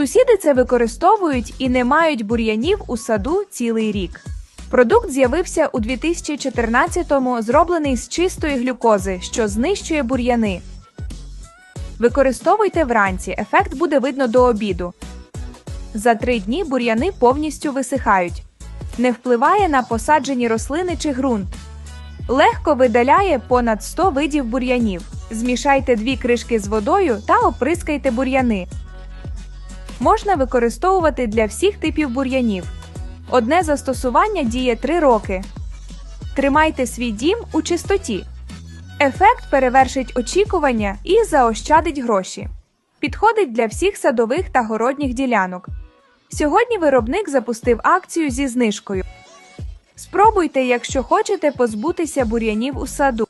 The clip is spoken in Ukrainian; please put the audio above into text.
Сусіди це використовують і не мають бур'янів у саду цілий рік. Продукт з'явився у 2014-му, зроблений з чистої глюкози, що знищує бур'яни. Використовуйте вранці, ефект буде видно до обіду. За три дні бур'яни повністю висихають. Не впливає на посаджені рослини чи ґрунт. Легко видаляє понад 100 видів бур'янів. Змішайте дві кришки з водою та оприскайте бур'яни. Можна використовувати для всіх типів бур'янів. Одне застосування діє 3 роки. Тримайте свій дім у чистоті. Ефект перевершить очікування і заощадить гроші. Підходить для всіх садових та городніх ділянок. Сьогодні виробник запустив акцію зі знижкою. Спробуйте, якщо хочете позбутися бур'янів у саду.